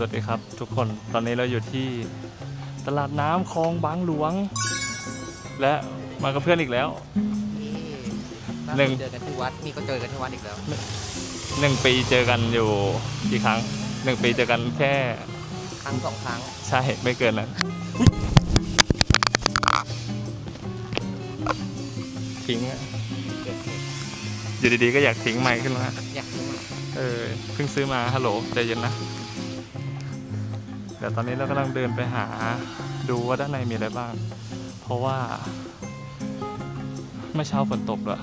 สวัสดีครับทุกคนตอนนี้เราอยู่ที่ตลาดน้ำคลองบางหลวง และมากับเพื่อนอีกแล้ว หนึ่ง เจอกันที่วัดนี่ก็เจอกันที่วัดอีกแล้วหนึ่งปีเจอกันอยู่กี่ครั้งหนึ่งปีเจอกันแค่ครั้งสองครั้งใช่ไม่เกินนั้นทิ้งอะอยู่ดีๆก็อยากทิ้งไมค์ขึ้นมาอยากรู้มากเออเพิ่งซื้อมาฮัลโหลใจเย็นนะ เดี๋ยวตอนนี้เรากำลังเดินไปหาดูว่าด้านในมีอะไรบ้าง เพราะว่าเมื่อเช้าฝนตกเลย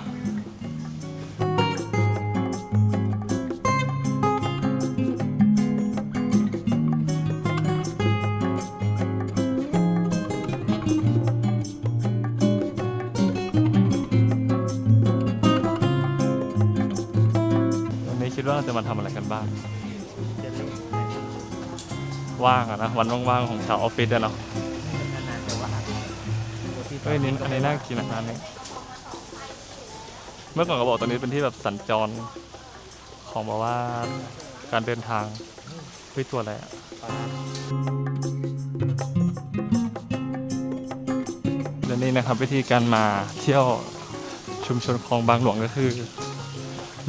ว่างอะนะวันว่างๆของชาวออฟฟิศอะเนาะนานๆจะว่าเฮ้ยอันนี้อันนี้น่ากินอะร้านนี้เมื่อก่อนก็บอกตรงนี้เป็นที่แบบสัญจร ของแบบว่าการเดินทางเฮ้ยตัวอะไรอะและนี่นะครับวิธีการมาเที่ยวชุมชนคลองบางหลวงก็คือ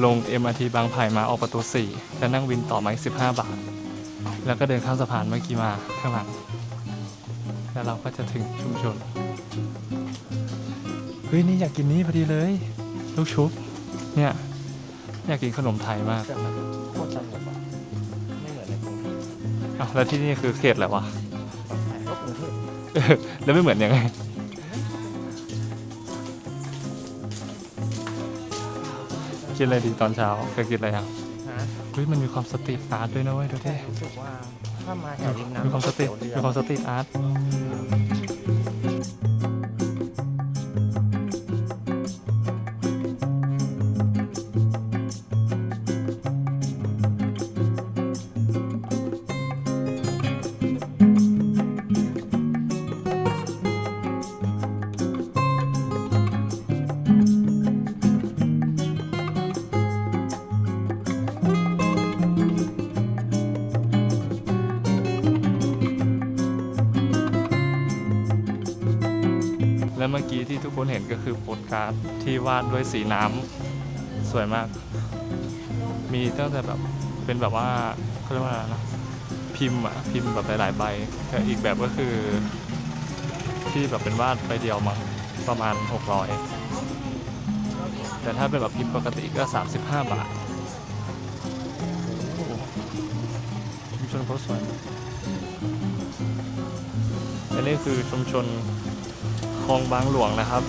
ลง MRT บางไผ่มาออกประตู 4 แล้วนั่งวินต่อมาอีก15 บาท แล้วก็เดินข้ามสะพานเมื่อกี้มาข้างหลัง แล้วเราก็จะถึงชุมชน เฮ้ยนี่อยากกินนี้พอดีเลย ลูกชุบ เนี่ย อยากกินขนมไทยมาก แต่มันโคตรสนุกอะไม่เหมือนในกรุงเทพอ้าวแล้วที่นี่คือเขตอะไรวะก็กรุงเทพเออแล้วไม่เหมือนยังไง กินอะไรดีตอนเช้าเคยกินอะไรยัง ฮะเฮ้ยมันมีความสตรีทอาร์ตด้วยนะเว้ยดูดิรู้สึกว่าถ้ามาแถวริมน้ำมีความสตรีทเตี๋ยมีความสตรีทอาร์ต มื่อกี้ที่ทุกคนเห็นก็คือโปสการ์ดที่วาดด้วยสีน้ำสวยมาก มีตั้งแต่แบบเป็นแบบว่าเขาเรียกว่าอะไรนะพิมพ์อะพิมพ์แบบหลายๆใบแต่อีกแบบก็คือ ที่แบบเป็นวาดใบเดียวมั้งประมาณ 600 แต่ถ้าเป็นแบบพิมพ์ปกติก็ 35 บาทโอ้โหชุมชนเขาสวยมากและนี่คือชุมชน คลองบางหลวงนะครับ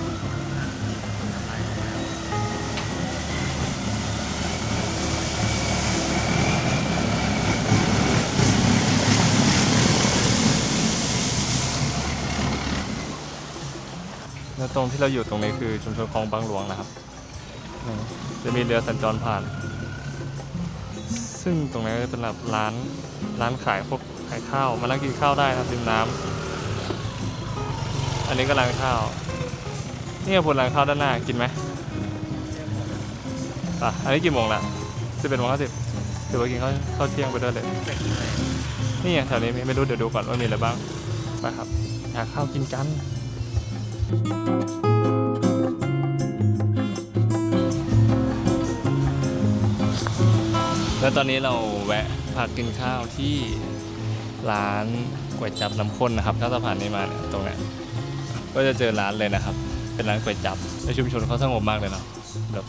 แล้วตรงที่เราอยู่ตรงนี้คือชุมชนคลองบางหลวงนะครับ จะมีเรือสัญจรผ่าน ซึ่งตรงนี้ก็จะเป็นแบบร้านร้านขายพวกขายข้าว มานั่งกินข้าวได้นะครับริมน้ำ อันนี้ก็ร้านข้าวนี่ก็พลร้านข้าวด้านหน้ากินไหมอะอันนี้กี่โมงละสิบเอ็ดโมงห้าสิบถือว่ากินข้าวข้าวเที่ยงไปด้วยเลย นี่ไงแถวนี้ไม่รู้เดี๋ยวดูก่อนว่ามีอะไรบ้างไปครับหาข้าวกินกันแล้วตอนนี้เราแวะพักกินข้าวที่ร้านก๋วยจับน้ำข้นนะครับ ถ้าสะพานนี้มาเนี่ยตรงนี้ ก็จะเจอร้านเลยนะครับ เป็นร้านก๋วยจับในชุมชนเขาสงบมากเลยเนาะแบบ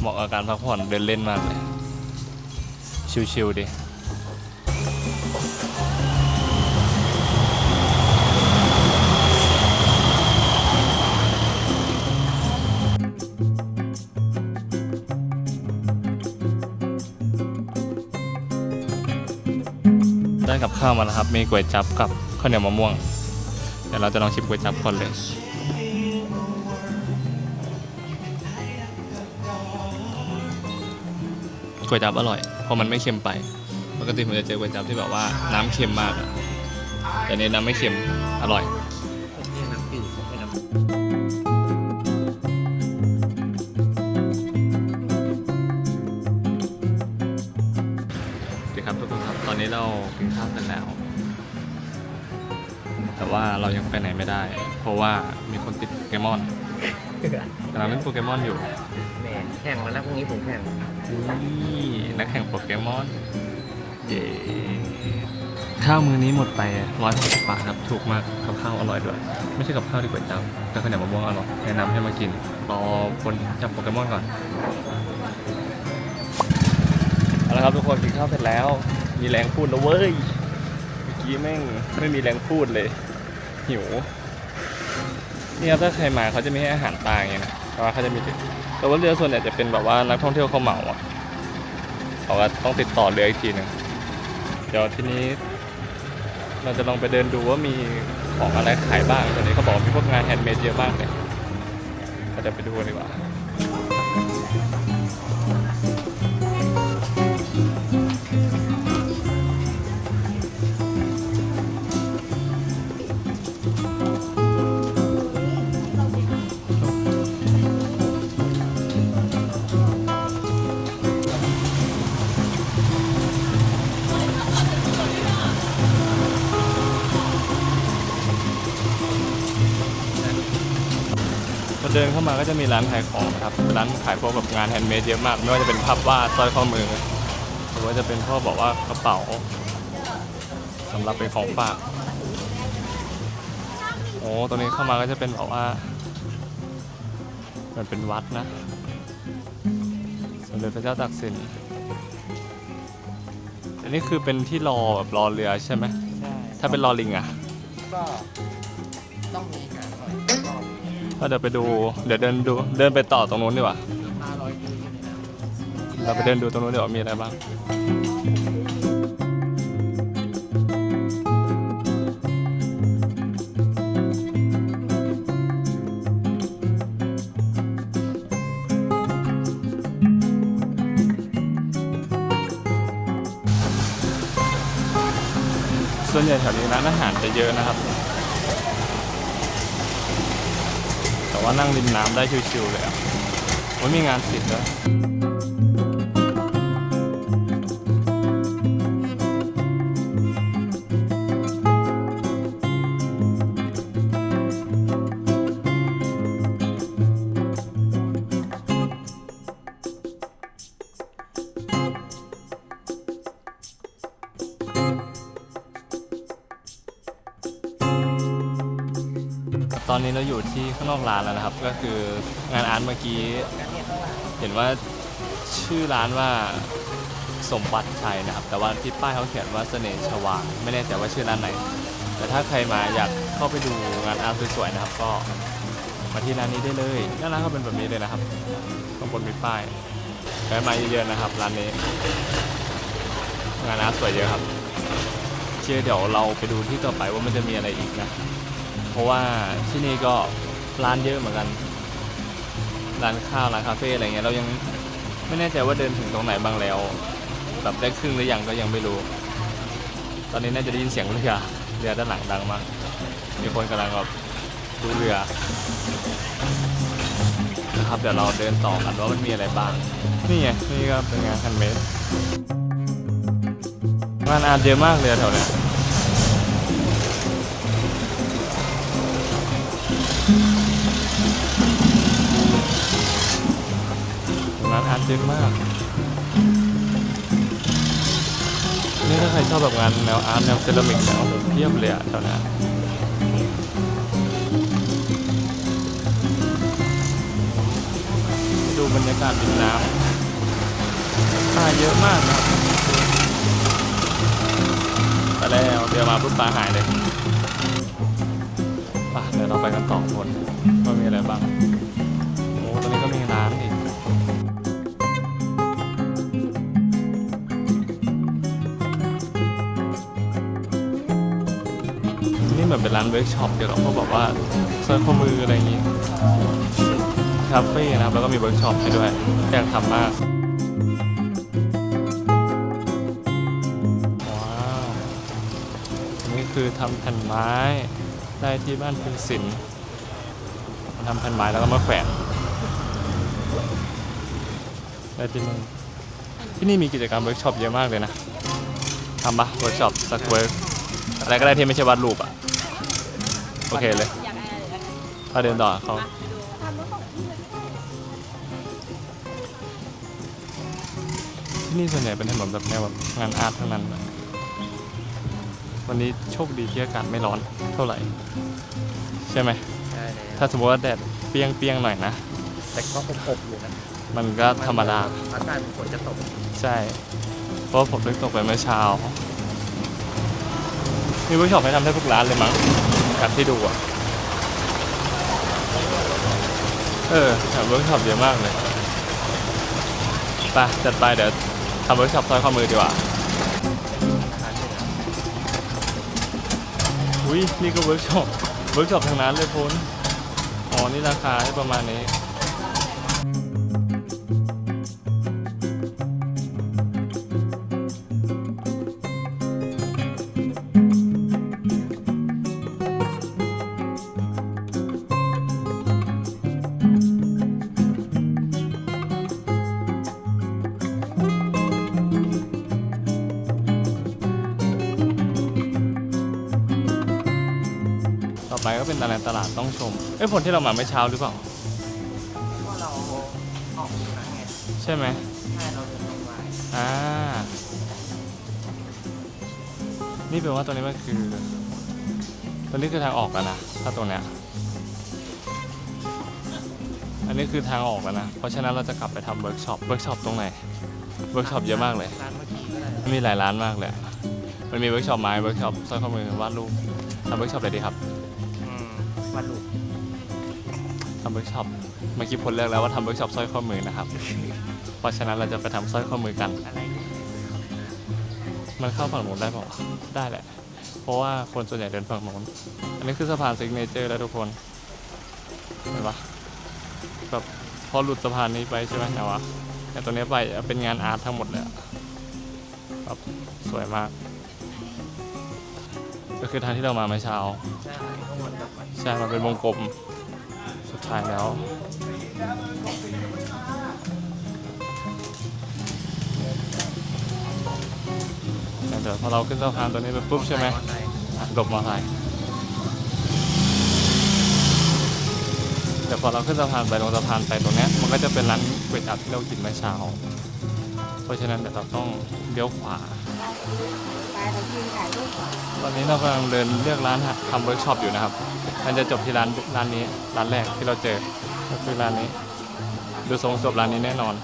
เหมาะกับการพักผ่อนเดินเล่นมากเลย ชิลๆดิได้กับข้าวมาแล้วครับ มีก๋วยจับกับข้าวเหนียวมะม่วง ดี๋ยวเราจะลองชิมก๋วยจับก่อนเลยก๋วยจับอร่อยเพราะมันไม่เค็มไปปกติผมจะเจอก๋วยจับที่แบบว่าน้ำเค็มมากอะแต่นนี้น้ำไม่เค็มอร่อย เรายังไปไหนไม่ได้ เพราะว่ามีคนติดโปเกมอนกำลังเล่นโปเกมอนอยู่แหมแข่งมาแล้วพรุ่งนี้ผมแข่งนี่นักแข่งโปเกมอนเย้ข้าวมื้อนี้หมดไปร้อยหกสิบบาทครับถูกมากกับข้าวอร่อยด้วย ไม่ใช่กับข้าวดีกว่าจ้าแต่ข้าวเหนียวมะม่วงอร่อยแนะนำให้มากินรอคนจับโปเกมอนก่อนเอาละครับทุกคนกินข้าวเสร็จแล้ว มีแรงพูดแล้วเว้ยเมื่อกี้แม่งไม่มีแรงพูดเลย หิวนี่ครับถ้าใครมาเขาจะไม่ให้อาหารปลาไงนะแต่ว่าเขาจะมีติดแต่ว่าเรือส่วนใหญ่จะเป็นแบบว่านักท่องเที่ยวเขาเหมาอะเขาก็ต้องติดต่อเรืออีกทีหนึ่งเดี๋ยวทีนี้ เราจะลองไปเดินดูว่ามีของอะไรขายบ้างตอนนี้เขาบอกมีพวกงานแฮนด์เมดเยอะมากเลยเราจะไปดูกันดีกว่า เดินเข้ามาก็จะมีร้านขายของนะครับร้านขายพวกแบบงานแฮนด์เมดเยอะมาก ไม่ว่าจะเป็นภาพวาดสร้อยข้อมือ หรือว่าจะเป็นพวกบอกว่ากระเป๋าสำหรับเป็นของฝากโอ้ตรงนี้เข้ามาก็จะเป็นบอกว่า มันเป็นวัดนะสมเด็จพระเจ้าตากสินอันนี้คือเป็นที่รอแบบรอเรือใช่ไหมใช่ถ้าเป็นรอลิงอะก็ต้องมีงานหน่อยก็ ก็เดี๋ยวไปดู เดี๋ยวเดินดู เดินไปต่อตรงนู้นดีกว่า เราไปเดินดูตรงนู้นเดี๋ยวามีอะไรบ้าง ส่วนใหญ่แถวนี้ร้านอาหารจะเยอะนะครับ แต่ ว่านั่งริมน้ำได้ชิวๆเลยอะมันมีงานศิลป์ด้วย ตอนนี้เราอยู่ที่ข้างนอกร้านแล้วนะครับ ก็คืองานอาร์ตเมื่อกี้ เห็นว่าชื่อร้านว่าสมบัติชัยนะครับ แต่ว่าที่ป้ายเขาเขียนว่าเสน่ห์ชวางไม่แน่ใจว่าชื่อร้านไหน แต่ถ้าใครมาอยากเข้าไปดูงานอาร์ตสวยๆนะครับ ก็มาที่ร้านนี้ได้เลยหน้าร้านเขาเป็นแบบนี้เลยนะครับข้างบนมีป้ายแวะมาเยอะๆนะครับร้านนี้ งานอาร์ตสวยเยอะครับเชื่อเดี๋ยวเราไปดูที่ต่อไปว่ามันจะมีอะไรอีกนะ เพราะว่าที่นี่ก็ร้านเยอะเหมือนกัน ร้านข้าวร้านคาเฟ่อะไรเงี้ยเรายังไม่แน่ใจว่าเดินถึงตรงไหนบ้างแล้ว แบบได้ครึ่งหรือยังก็ยังไม่รู้ ตอนนี้น่าจะได้ยินเสียงเรือเรือด้านหลังดังมาก มีคนกำลังแบบดูเรือนะครับเดี๋ยวเราเดินต่อกันว่ามันมีอะไรบ้าง นี่ไงนี่ก็เป็นงานคันเมดงานอาร์ตเยอะมากเลยแถวเนี้ยาร์ดเยอะมากนี่ถ้าใครชอบแบบงานแนวอาร์ตแนวเซรามิกแนวโอ้โหเพียบเลยอะแถวนี้ดูบรรยากาศริมน้ำปลาเยอะมากนะไปแล้วเดี๋ยวมาปุ๊บปลาหายเลยไปเดี๋ยวเราไปกันต่อคนว่ามีอะไรบ้าง มือนเป็นร้านเวิร์กช็อปเกี่ยวกับพวกแบบว่าสร้อยข้อมืออะไรอย่างงี้คาเฟ่นะครับแล้วก็มีเวิร์กช็อปให้ด้วยอยากทำมากว้าวนี่คือทำแผ่นไม้ได้ที่บ้านพึงศิลป์มาทำแผ่นไม้แล้วก็มาแขวนได้ที่นี่ที่นี่มีกิจกรรมเวิร์กช็อปเยอะมากเลยนะทำปะเวิร์กช็อปสักเวิร์กอะไรก็ได้ที่ไม่ใช่วาดรูปอะ โอเคเลยอยากได้อะไรอยากได้พาเดินต่อเขามาไปดูทำรถของพี่เลยที่นี่ส่วนใหญ่เป็นถนนแบบแนวแบบงานอาร์ตทั้งนั้นอะวันนี้โชคดีที่อากาศไม่ร้อนเท่าไหร่ ใช่ไหม ใช่เลยถ้าสมมติว่าแดดเปรี้ยงๆหน่อยนะ แต่ก็อบๆอยู่นะมันก็ธรรมดา อากาศฝนจะตกใช่ เพราะว่าผมเพิ่งตกไปเมื่อเช้า มีเวิร์กช็อปให้ทำได้ทุกร้านเลยมั้ง กันที่ดูอะ เออทำเวิร์กช็อปเยอะมากเลยไปจัดไปเดี๋ยวทำเวิร์กช็อปซอยข้อมือดีกว่าอุ้ยนี่ก็เวิร์กช็อป เวิร์กช็อปทางนั้นเลยพ้นอ๋อนี่ราคาให้ประมาณนี้ ต่อไปก็เป็นอะไรตลาดต้องชม เอ้ยผลที่เรามาไม่อเช้าหรือเปล่าก็เราออกมาไงใช่ไหมใช่เราเดินออกมาอ่า นี่แปลว่าตัวนี้มันคือ ตัวนี้คือทางออกแล้วนะ ถ้าตรงเนี้ย อันนี้คือทางออกแล้วนะ เพราะฉะนั้นเราจะกลับไปทำเวิร์กช็อป เวิร์กช็อปตรงไหน เวิร์กช็อปเยอะมากเลย ร้านเมื่อกี้ก็ได้มีหลายร้านมากเลย มันมีเวิร์กช็อปไม้ เวิร์กช็อปสร้อยข้อมือวาดรูปทำเวิร์กช็อปอะไรดีครับอื มวันลูกทำเวิร์กช็อปเมื่อกี้พลเลือกแล้วว่าทำเวิร์กช็อปสร้อยข้อมือนะครับ เพราะฉะนั้นเราจะไปทำสร้อยข้อมือกัน อะไรเนี่ยมันเข้าฝั่งโน้นได้เปล่าวะได้แหละ เพราะว่าคนส่วนใหญ่เดินฝั่งโน้น อันนี้คือสะพานซิกเนเจอร์แล้วทุกคน เห็นปะแบบพอหลุดสะพานนี้ไปใช่ไหมแต่ว่าแต่ตัวเนี้ยไปเป็นงานอาร์ตทั้งหมดเลยอะแบบสวยมาก ก็คือทางที่เรามาเมื่อเช้า ใช่ ใช่ มันเป็นวงกลม สุดท้ายแล้ว เดี๋ยวพอเราขึ้นสะพานตัวนี้ไปปุ๊บใช่ไหมอเตอร์ซค์อะหลบมอไซค์เดี๋ยวพอเราขึ้นสะพานไปลงสะพานไปตรงนี้มันก็จะเป็นร้านก๋วยจั๊บที่เรากินเมื่อเช้า เพราะฉะนั้นเดี๋ยวเราต้องเลี้ยวขวา ไปเรายืนนตอนนี้เรากำลังเดินเลือกร้านทำเวิร์กช็อปอยู่นะครับมันจะจบที่ร้านร้านนี้ร้านแรกที่เราเจอก็คือร้านนี้ ดูทรงจบร้านนี้แน่นอน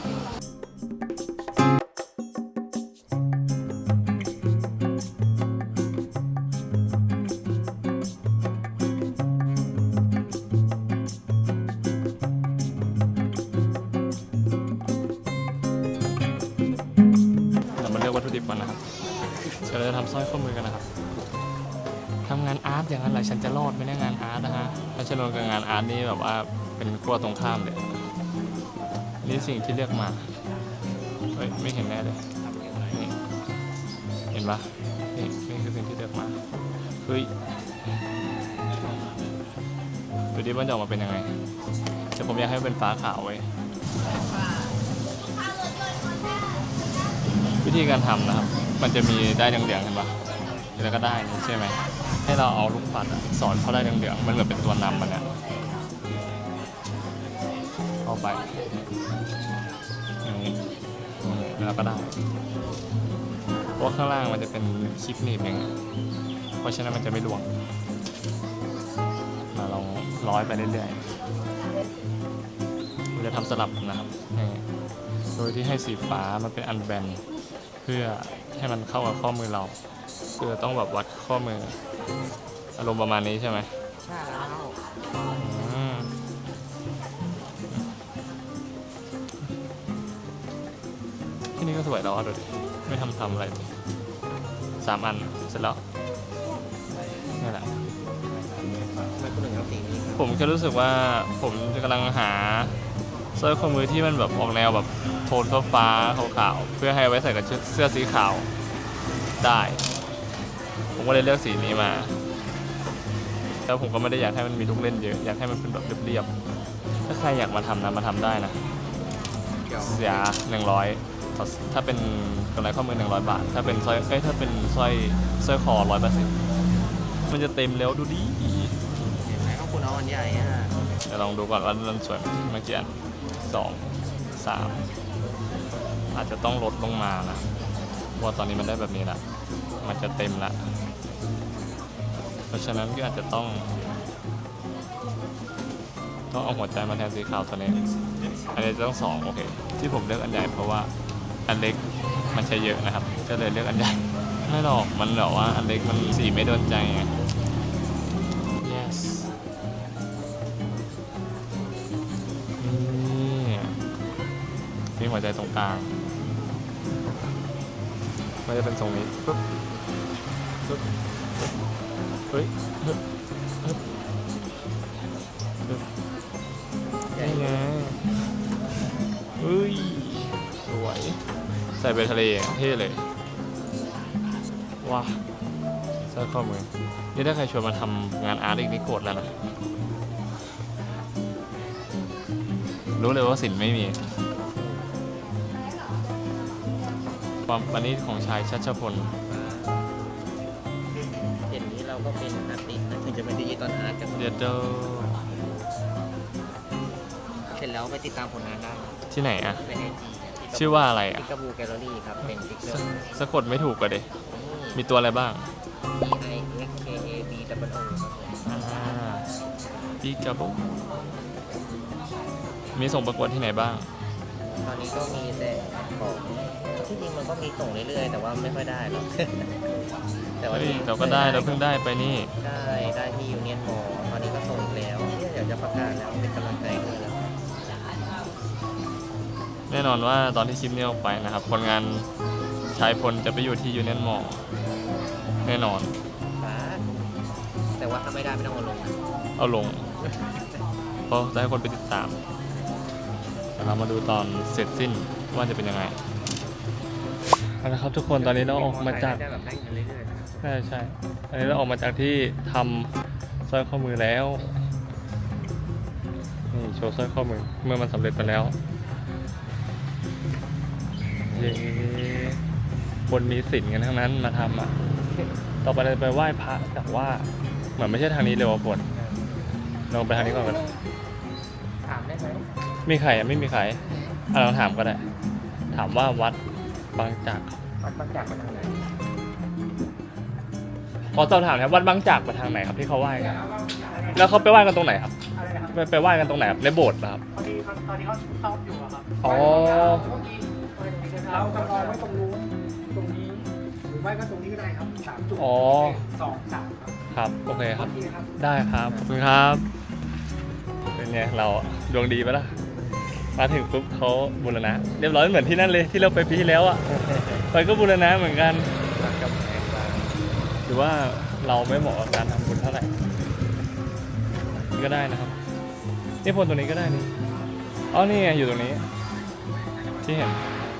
ดี๋ยวเราจะทำสร้อยข้อมือกันนะครับทำงานอาร์ตอย่างนั้นแหละฉันจะรอดไหมเนี่ยงานอาร์ตนะฮะถ้าฉันลงกับงานอาร์ตนี่แบบว่าเป็นขั้วตรงข้ามเลยนี่สิ่งที่เลือกมาเฮ้ยไม่เห็นแน่เลยนี่เห็นปะนี่นี่คือสิ่งที่เลือกมาเฮ้ยดูดิมันจะออกมาเป็นยังไงแต่ผมอยากให้มันเป็นฟ้าขาวไว้ยวิธีการทำนะครับ มันจะมีได้เหลืองๆเห็นปะแล้วก็ได้นี่ใช่ไหม ให้เราเอาลูกปัดอะสอนเขาได้เหลืองๆมันเหมือนเป็นตัวนำมันเนี่ยเข้าไปอย่างนี้แล้วก็ได้เพราะข้างล่างมันจะเป็นคลิปหนีบอย่างเงี้ยเพราะฉะนั้นมันจะไม่ร่วงมาลองร้อยไปเรื่อยๆเราจะทำสลับนะครับ โดยที่ให้สีฟ้ามันเป็นอันแบนเพื่อ ให้มันเข้ากับข้อมือเรา คือต้องแบบวัดข้อมือ อารมณ์ประมาณนี้ใช่ไหมใช่แล้วอืมที่นี่ก็สวยแล้วอะดูดิไม่ทำทำอะไรเลยสามอันเสร็จแล้วนี่แหละ ไมคุณถึงเอาสีนี้ผมแค่รู้สึกว่าผมกำลังหาสร้อยข้อมือที่มันแบบออกแนวแบบ ทนฟ้าๆขาวๆเพื่อให้ไว้ใส่กับชุดเสื้อสีขาวได้ ผมก็เลยเลือกสีนี้มาแล้วผมก็ไม่ได้อยากให้มันมีลูกเล่นเยอะอยากให้มันเป็นแบบเรียบๆถ้าใครอยากมาทำนะมาทำได้นะเดี๋ยวเสียหนึ่งร้อยถ้าเป็นกำไรข้อมือ100บาท ถ้าเป็นสร้อยเอ้ยถ้าเป็นสร้อยสร้อยคอ100บาทมันจะเต็มแล้วดูดิเห็นไหมก็คุณเอาอันใหญ่อะเดี๋ยวลองดูก่อนว่ามันสวยไหมเมื่อกี้อันสองสาม อาจจะต้องลดลงมานะเพราะว่าตอนนี้มันได้แบบนี้ละมันจะเต็มละ เพราะฉะนั้นก็อาจจะต้อง ต้องเอาหัวใจมาแทนสีขาวตัวนี้อันนี้จะต้องสองโอเค ที่ผมเลือกอันใหญ่เพราะว่าอันเล็กมันใช้เยอะนะครับ ก็เลยเลือกอันใหญ่ไม่หรอกมันแบบว่าอันเล็กมันสีไม่โดนใจไง กลางมันจะเป็นทรงนี้ปึ๊บปึ๊บเฮ้ยฮึบฮึบฮึบใหญ่นี่ไงเฮ้ย สวย ใส่ไปทะเลเท่เลย ว้าสร้อยข้อมือ นี่ถ้าใครชวนมาทำงานอาร์ตอีกนี่โกรธแล้วนะ รู้เลยว่าสินไม่มี ความประณีตของชายชัชพลเห็นนี้เราก็เป็นอาร์ติสต์นะถึงจะเป็นดิจิตอลอาร์ตกันเดียเดอร์เสร็จแล้วไปติดตามผลงานได้นะที่ไหนอะในไอจีชื่อว่าอะไรอะพิกาบูแกลเลอรี่ครับ เป็นพิกเกอสะร์สะกดไม่ถูกกว่าเดมีตัวอะไรบ้าง P I X K A B W O ครับผมอ่าปีกระบอกมีส่งประกวดที่ไหนบ้าง ตอนนี้ก็มีแต่ของ ที่จริงมันก็มีส่งเรื่อยๆ แต่ว่าไม่ค่อยได้หรอก แต่ว่าเฮ้ยที่เราก็ได้เราเพิ่งได้ไปนี่ ได้ได้ที่ยูเนียนมอตอนนี้ก็ส่งอีกแล้วเนี่ยเดี๋ยวจะประกาศแล้วเป็นกำลังใจด้วยแล้วแน่นอนว่าตอนที่คลิปนี้ออกไปนะครับผลงานชายพลจะไปอยู่ที่ยูเนียนมอแน่นอน ฟ้าแต่ว่าถ้าไม่ได้ไม่ต้องเอาลงนะเอาลง เพราะจะให้คนไปติดตามเดี๋ยวเรามาดูตอนเสร็จสิ้นว่าจะเป็นยังไง เอาละครับทุกคนตอนนี้เราออกมาจาก ได้แบบได้เงินเรื่อยๆนะครับใช่ใช่อันนี้เราออกมาจากที่ทำสร้อยข้อมือแล้ว นี่โชว์สร้อยข้อมือ เมื่อมันสำเร็จไปแล้ว เย้บนมีสินกันทั้งนั้นมาทำอะ ต่อไปเราจะไปไหว้พระแต่ว่าเหมือนไม่ใช่ทางนี้เลยว่ะบนเราไปทางนี้ก่อนกัน ถามได้ไหมมีใครอะไม่มีใครอะลองถามก็ได้ ถามว่าวัด บางจากวัดบางจากไปทางไหนขอสอบถามนะครับวัดบางจากไปทางไหนครับที่เขาไหว้กันแล้วเขาไปไหว้กันตรงไหนครับอะไรนะครับไปไปไหว้กันตรงไหนครับในโบสถ์เหรอครับพอดีตอนนี้เขาซ้อมอยู่อะครับอ๋อ เราจะรอไว้ตรงนู้นตรงนี้ หรือไม่ก็ตรงนี้ก็ได้ครับสามจุดอ๋อ สองสามครับครับโอเคคโอรับเคครับ ได้ครับขอบคุณครับ เป็นไงเราอะดวงดีปะล่ะ มาถึงปุ๊บเขาบูรณะ เรียบร้อยเหมือนที่นั่นเลยที่เราไปปีที่แล้วอะไปก็บูรณะเหมือนกันวัดกำแพงบางหรือว่าเราไม่เหมาะกับการทำบุญเท่าไหร่ก็ได้นะครับนี่พลตรงนี้ก็ได้นี่อ๋อนี่ไงอยู่ตรงนี้ ที่เห็น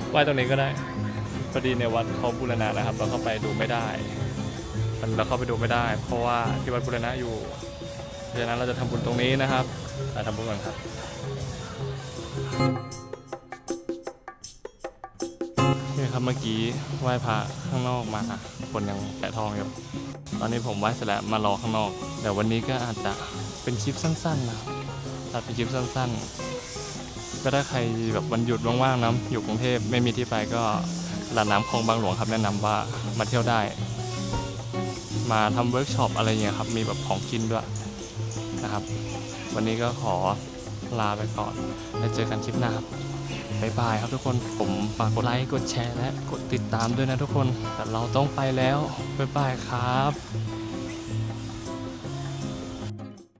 ไหว้ตรงนี้ก็ได้พอดีในวัดเขาบูรณะนะครับ เราเข้าไปดูไม่ได้มันเราเข้าไปดูไม่ได้ เพราะว่าที่วัดบูรณะอยู่เพราะฉะนั้นเราจะทำบุญตรงนี้นะครับไปทำบุญก่อนครับ นี่ครับเมื่อกี้ไหว้พระข้างนอกมาคนยังแปะทองอยู่ตอนนี้ผมไหว้เสร็จแล้วมารอข้างนอกเดี๋ยววันนี้ก็อาจจะเป็นคลิปสั้นๆนะครับตัดเป็นคลิปสั้นๆ ก็ถ้าใครแบบวันหยุดว่างๆนะอยู่กรุงเทพไม่มีที่ไปก็ลานน้ำคลองบางหลวงครับแนะนำว่ามาเที่ยวได้ มาทำเวิร์กช็อปอะไรเงี้ยครับมีแบบของกินด้วยนะครับ วันนี้ก็ขอ ลาไปก่อนแล้วเจอกันคลิปหน้าครับบายบายครับทุกคนผมฝากกดไลค์กดแชร์และกดติดตามด้วยนะทุกคนแต่เราต้องไปแล้วบายบายครับ